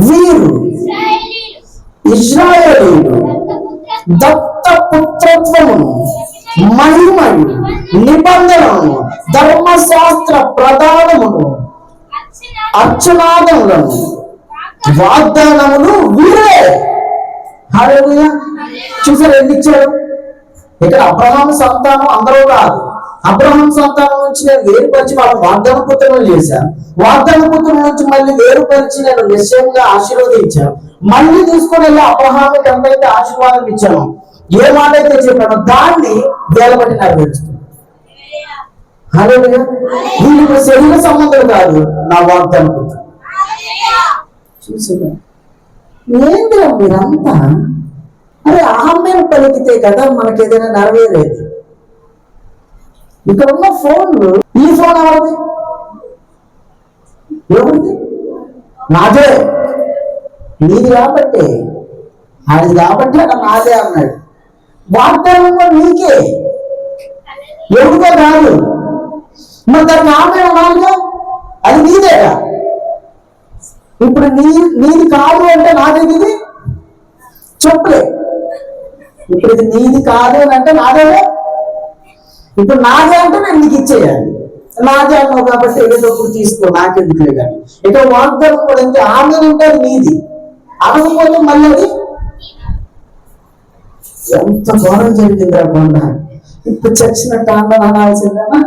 వీరు ఇజ్రాయేలీలు దత్త పుత్రత్వమును మహిమను నిబంధనను ధర్మశాస్త్ర ప్రధానమును అర్చనాదములను వాగ్దానములు వీరే. హల్లెలూయా చూసారు ఎన్ని ఇచ్చాడు? ఇక్కడ అబ్రహాం సంతానం అందరూ కాదు. అబ్రహాం సంతానం నుంచి నేను వేరుపరిచి వాళ్ళ వాగ్దాన పుత్రులను చేశాను. వాగ్దాన పుత్రుల నుంచి మళ్ళీ వేరుపరిచి నేను నిశ్చయంగా ఆశీర్వదించాను. మళ్ళీ తీసుకొని వెళ్ళి అబ్రహాంకి ఎంతైతే ఆశీర్వాదం ఇచ్చాను. ఏ మాట అయితే చెప్పానో దాన్ని వేలబట్టి నెరవేరుస్తుంది వీళ్ళకి శరీర సంబంధం కాదు నా వాగ్దాన పుత్రులు. చూసారా? ఏంటిరా మీరంతా? అరే అహమ్యం పలికితే కదా మనకి ఏదైనా నెరవేరేది. ఇక్కడ ఉన్న ఫోన్లు ఈ ఫోన్ ఎవరిది? ఎవరిది నాదే. నీది కాబట్టి అది కాబట్టి అక్కడ నాదే అన్నాడు. వాగ్దానంలో నీకే. ఎవరిదో కాదు. మరి దానికి ఆమె అనాలిగా అది నీదేగా. ఇప్పుడు నీ నీది కాదు అంటే నాదేది ఇది చెప్పులే. ఇప్పుడు ఇది నీది కాదు అని అంటే నాదేలే ఇప్పుడు నాదే అంటే నేను నీకు ఇచ్చేయాలి. నాదే అన్నావు కాబట్టి ఏదోప్పుడు తీసుకో నాకెందుకులే కానీ. ఇక్కడ వాగ్దానం కూడా అంటే ఆమె ఉంటే నీది. అనకపోతే మళ్ళీ అది ఎంత ఘోరం జరిగింది కొండ. ఇప్పుడు చచ్చినట్టు టాండం అనాల్సిందేనా?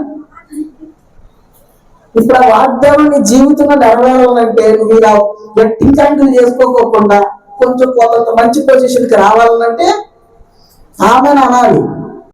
ఇప్పుడు ఆ వాగ్దానం నీ జీవితంలో నెరవేరాలంటే మీరు గట్టి కంటులు చేసుకోకోకుండా కొంచెం కొంత మంచి పొజిషన్కి రావాలంటే ఆమెను అనాలి.